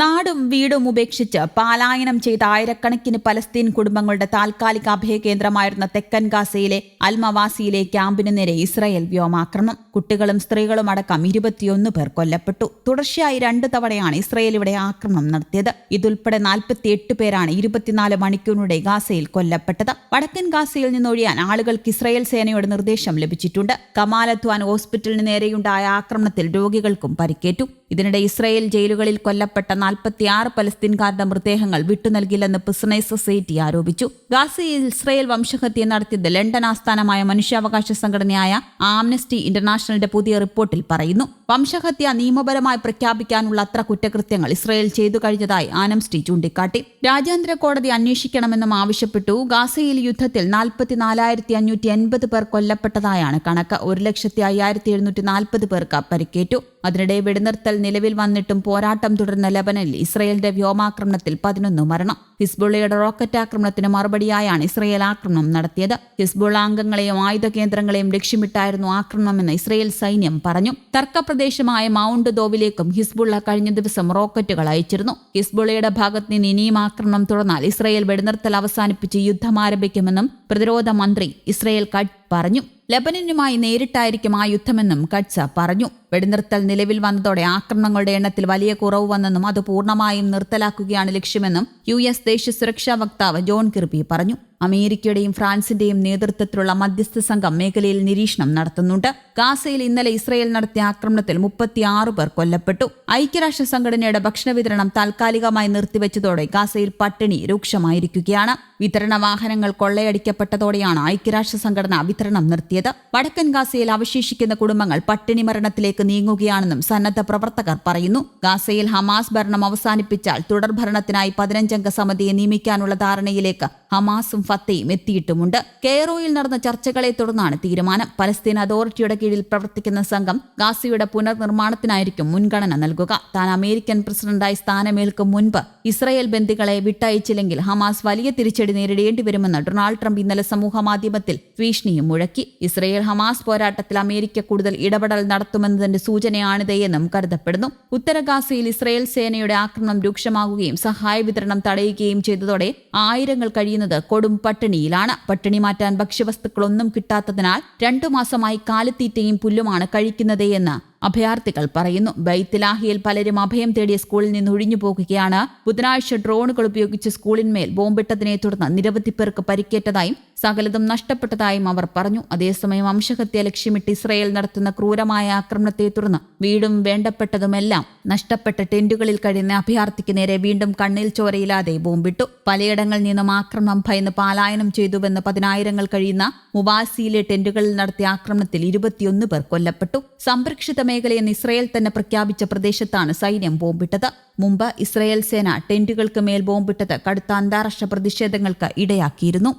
നാടും വീടും ഉപേക്ഷിച്ച് പാലായനം ചെയ്ത ആയിരക്കണക്കിന് പലസ്തീൻ കുടുംബങ്ങളുടെ താൽക്കാലിക അഭയകേന്ദ്രമായിരുന്ന തെക്കൻ ഗാസയിലെ അൽമവാസിയിലെ ക്യാമ്പിന് നേരെ ഇസ്രായേൽ വ്യോമാക്രമണം കുട്ടികളും സ്ത്രീകളും അടക്കം ഇരുപത്തിയൊന്ന് പേർ കൊല്ലപ്പെട്ടു. തുടർച്ചയായി രണ്ട് തവണയാണ് ഇസ്രായേൽ ഇവിടെ ആക്രമണം നടത്തിയത്. ഇതുൾപ്പെടെ നാൽപ്പത്തിയെട്ട് പേരാണ് ഇരുപത്തിനാല് മണിക്കൂറിനിടെ ഗാസയിൽ കൊല്ലപ്പെട്ടത്. വടക്കൻ ഗാസയിൽ നിന്നൊഴിയാൻ ആളുകൾക്ക് ഇസ്രായേൽ സേനയുടെ നിർദ്ദേശം ലഭിച്ചിട്ടുണ്ട്. കമാലധ്വാൻ ഹോസ്പിറ്റലിന് നേരെയുണ്ടായ ആക്രമണത്തിൽ രോഗികൾക്കും പരിക്കേറ്റു. ഇതിനിടെ ഇസ്രായേൽ ജയിലുകളിൽ കൊല്ലപ്പെട്ട നാൽപ്പത്തിയാറ് പലസ്തീൻകാരുടെ മൃതദേഹങ്ങൾ വിട്ടുനൽകില്ലെന്ന് പിസ്നൈ സൊസൈറ്റി ആരോപിച്ചു. ഗാസയിൽ ഇസ്രയേൽ വംശഹത്യ നടത്തിയത് ലണ്ടൻ ആസ്ഥാനമായ മനുഷ്യാവകാശ സംഘടനയായ ആംനസ്റ്റി ഇന്റർനാഷണലിന്റെ പുതിയ റിപ്പോർട്ടിൽ പറയുന്നു. വംശഹത്യ നിയമപരമായി പ്രഖ്യാപിക്കാനുള്ള അത്ര കുറ്റകൃത്യങ്ങൾ ഇസ്രയേൽ ചെയ്തു കഴിഞ്ഞതായി ആനംസ്റ്റി ചൂണ്ടിക്കാട്ടി. രാജ്യാന്തര കോടതി അന്വേഷിക്കണമെന്നും ആവശ്യപ്പെട്ടു. ഗാസയിൽ യുദ്ധത്തിൽ നാൽപ്പത്തിനാലായിരത്തി അഞ്ഞൂറ്റി എൺപത് പേർ കൊല്ലപ്പെട്ടതായാണ് കണക്ക്. ഒരു ലക്ഷത്തി അയ്യായിരത്തി എഴുന്നൂറ്റി നാൽപ്പത് പേർക്ക് പരിക്കേറ്റു. അതിനിടെ വെടിനിർത്തൽ നിലവിൽ വന്നിട്ടും പോരാട്ടം തുടർന്ന ലബനനിൽ ഇസ്രയേലിന്റെ വ്യോമാക്രമണത്തിൽ പതിനൊന്ന് മരണം. ഹിസ്ബുള്ളയുടെ റോക്കറ്റ് ആക്രമണത്തിന് മറുപടിയായാണ് ഇസ്രയേൽ ആക്രമണം നടത്തിയത്. ഹിസ്ബുള്ള അംഗങ്ങളെയും ആയുധ കേന്ദ്രങ്ങളെയും ലക്ഷ്യമിട്ടായിരുന്നു ആക്രമണമെന്ന് ഇസ്രയേൽ സൈന്യം പറഞ്ഞു. തർക്കപ്രദേശമായ മൗണ്ട് ദോവിലേക്കും ഹിസ്ബുള്ള കഴിഞ്ഞ ദിവസം റോക്കറ്റുകൾ അയച്ചിരുന്നു. ഹിസ്ബുള്ളയുടെ ഭാഗത്ത് നിന്ന് ഇനിയും ആക്രമണം തുടർന്നാൽ ഇസ്രയേൽ വെടിനിർത്തൽ അവസാനിപ്പിച്ച് യുദ്ധം ആരംഭിക്കുമെന്നും പ്രതിരോധ മന്ത്രി ഇസ്രയേൽ കട്ട് പറഞ്ഞു. ലബനനുമായി നേരിട്ടായിരിക്കും ആ യുദ്ധമെന്നും കട്സ പറഞ്ഞു. വെടിനിർത്തൽ നിലവിൽ വന്നതോടെ ആക്രമണങ്ങളുടെ എണ്ണത്തിൽ വലിയ കുറവ് വന്നെന്നും അത് പൂർണമായും നിർത്തലാക്കുകയാണ് ലക്ഷ്യമെന്നും യു എസ് ദേശീയ സുരക്ഷാ വക്താവ് ജോൺ കിർബി പറഞ്ഞു. അമേരിക്കയുടെയും ഫ്രാൻസിന്റെയും നേതൃത്വത്തിലുള്ള മധ്യസ്ഥ സംഘം മേഖലയിൽ നിരീക്ഷണം നടത്തുന്നുണ്ട്. ഗാസയിൽ ഇന്നലെ ഇസ്രയേൽ നടത്തിയ ആക്രമണത്തിൽ മുപ്പത്തിയാറ് പേർ കൊല്ലപ്പെട്ടു. ഐക്യരാഷ്ട്ര സംഘടനയുടെ ഭക്ഷണ വിതരണം താൽക്കാലികമായി നിർത്തിവെച്ചതോടെ ഗാസയിൽ പട്ടിണി രൂക്ഷമായിരിക്കുകയാണ്. വിതരണ വാഹനങ്ങൾ കൊള്ളയടിക്കപ്പെട്ടതോടെയാണ് ഐക്യരാഷ്ട്ര സംഘടന വിതരണം നിർത്തിയത്. വടക്കൻ ഗാസയിൽ അവശേഷിക്കുന്ന കുടുംബങ്ങൾ പട്ടിണി മരണത്തിലേക്ക് നീങ്ങുകയാണെന്നും സന്നദ്ധ പ്രവർത്തകർ പറയുന്നു. ഗാസയിൽ ഹമാസ് ഭരണം അവസാനിപ്പിച്ചാൽ തുടർ തുടർഭരണത്തിനായി പതിനഞ്ചംഗ സമിതിയെ നിയമിക്കാനുള്ള ധാരണയിലേക്ക് ഹമാസും ഫത്തയും എത്തിയിട്ടുമുണ്ട്. കെയറോയിൽ നടന്ന ചർച്ചകളെ തുടർന്നാണ് തീരുമാനം. പലസ്തീൻ അതോറിറ്റിയുടെ കീഴിൽ പ്രവർത്തിക്കുന്ന സംഘം ഗാസയുടെ പുനർനിർമ്മാണത്തിനായിരിക്കും മുൻഗണന നൽകുക. താൻ അമേരിക്കൻ പ്രസിഡന്റായി സ്ഥാനമേൽക്കും മുൻപ് ഇസ്രായേൽ ബന്ദികളെ വിട്ടയച്ചില്ലെങ്കിൽ ഹമാസ് വലിയ തിരിച്ചടി നേരിടേണ്ടി വരുമെന്ന് ഡൊണാൾഡ് ട്രംപ് ഇന്നലെ സമൂഹമാധ്യമത്തിൽ ഭീഷണിയും മുഴക്കി. ഇസ്രയേൽ ഹമാസ് പോരാട്ടത്തിൽ അമേരിക്ക കൂടുതൽ ഇടപെടൽ നടത്തുമെന്നതിന്റെ സൂചനയാണിതെന്നും കരുതപ്പെടുന്നു. ഉത്തര ഗാസയിൽ ഇസ്രയേൽ സേനയുടെ ആക്രമണം രൂക്ഷമാകുകയും സഹായ വിതരണം തടയുകയും ചെയ്തതോടെ ആയിരങ്ങൾ കഴിയുന്നത് കൊടും പട്ടിണിയിലാണ്. പട്ടിണി മാറ്റാൻ ഭക്ഷ്യവസ്തുക്കളൊന്നും കിട്ടാത്തതിനാൽ രണ്ടു മാസമായി കാലിത്തീറ്റയും പുല്ലുമാണ് കഴിക്കുന്നത് എന്ന് അഭയാർത്ഥികൾ പറയുന്നു. ബൈത്തിലാഹിയിൽ പലരും അഭയം തേടിയ സ്കൂളിൽ നിന്ന് ഒഴിഞ്ഞു പോകുകയാണ്. ബുധനാഴ്ച ഡ്രോണുകൾ ഉപയോഗിച്ച് സ്കൂളിന്മേൽ ബോംബിട്ടതിനെ തുടർന്ന് നിരവധി പേർക്ക് പരിക്കേറ്റതായും സകലതും നഷ്ടപ്പെട്ടതായും അവർ പറഞ്ഞു. അതേസമയം വംശഹത്യ ലക്ഷ്യമിട്ട് ഇസ്രയേൽ നടത്തുന്ന ക്രൂരമായ ആക്രമണത്തെ തുടർന്ന് വീടും വേണ്ടപ്പെട്ടതുമെല്ലാം നഷ്ടപ്പെട്ട ടെന്റുകളിൽ കഴിയുന്ന അഭയാർത്ഥിക്ക് നേരെ വീണ്ടും കണ്ണിൽ ചോരയില്ലാതെ ബോംബിട്ടു. പലയിടങ്ങളിൽ നിന്നും ആക്രമണം ഭയന്ന് പലായനം ചെയ്തുവെന്ന് പതിനായിരങ്ങൾ കഴിയുന്ന മുബാസിയിലെ ടെന്റുകളിൽ നടത്തിയ ആക്രമണത്തിൽ ഇരുപത്തിയൊന്ന് പേർ കൊല്ലപ്പെട്ടു. സംരക്ഷിത മേഖലയെന്ന് ഇസ്രയേൽ തന്നെ പ്രഖ്യാപിച്ച പ്രദേശത്താണ് സൈന്യം ബോംബിട്ടത്. മുമ്പ് ഇസ്രായേൽ സേന ടെന്റുകൾക്ക് മേൽ ബോംബിട്ടത് കടുത്ത അന്താരാഷ്ട്ര പ്രതിഷേധങ്ങൾക്ക് ഇടയാക്കിയിരുന്നു.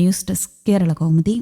News desk Kerala Kaumudi.